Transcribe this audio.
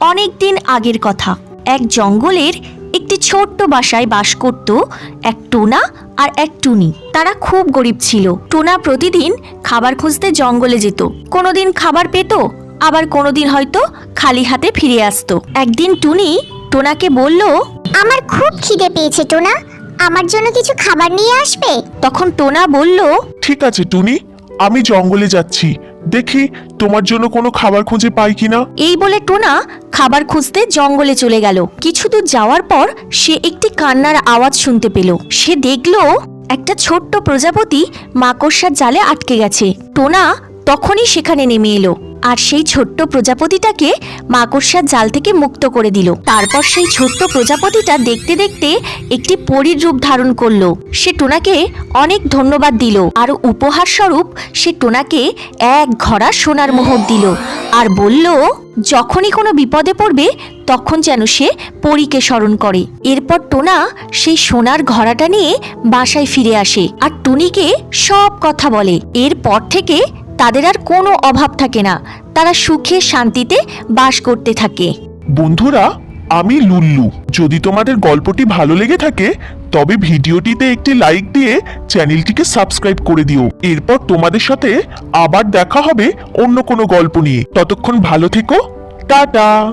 অনেক দিন আগের কথা। এক জঙ্গলের একটি ছোট্ট বাসায় বাস করত এক টোনা আর এক টুনি। তারা খুব গরিব ছিল। টোনা প্রতিদিন খাবার খুঁজতে জঙ্গলে যেত। কোনোদিন খাবার পেত আবার কোনোদিন হয়তো খালি হাতে ফিরে আসতো। একদিন টুনি টোনাকে বলল আমার খুব খিদে পেয়েছে টোনা। আমার জন্য কিছু খাবার নিয়ে আসবে? তখন টোনা বলল ঠিক আছে টুনি আমি জঙ্গলে যাচ্ছি। দেখি তোমার জন্য কোনো খাবার খুঁজে পাই কিনা? এই বলে টোনা খাবার খুঁজতে জঙ্গলে চলে গেল। কিছু দূর যাওয়ার পর সে একটি কান্নার আওয়াজ শুনতে পেল। সে দেখল একটা ছোট্ট প্রজাপতি মাকড়সার জালে আটকে গেছে। টোনা তখনই সেখানে নেমে এলো। আর সেই ছোট্ট প্রজাপতিটাকে মাকড়সার জাল থেকে মুক্ত করে দিল। তারপর সেই ছোট্ট প্রজাপতিটা দেখতে দেখতে একটি পরীর রূপ ধারণ করল। সে টোনাকে অনেক ধন্যবাদ দিল। আর উপহার স্বরূপ সে টোনাকে এক ঘড়া সোনার মোহর দিল। আর বলল, যখনই কোনো বিপদে পড়বে, তখন যেন সে পরীকে স্মরণ করে। এরপর টোনা সেই সোনার ঘড়াটা নিয়ে বাসায় ফিরে আসে। আর টুনিকে সব কথা বলে। এরপর থেকে তাদের আর কোনো অভাব থাকে না। তারা সুখে শান্তিতে বাস করতে থাকে। বন্ধুরা, আমি লুল্লু। যদি তোমাদের গল্পটি ভালো লেগে থাকে, তবে ভিডিওটিতে একটি লাইক দিয়ে চ্যানেলটিকে সাবস্ক্রাইব করে দিও। এরপর তোমাদের সাথে আবার দেখা হবে অন্য কোনো গল্প নিয়ে। ততক্ষণ ভালো থেকো। টাটা!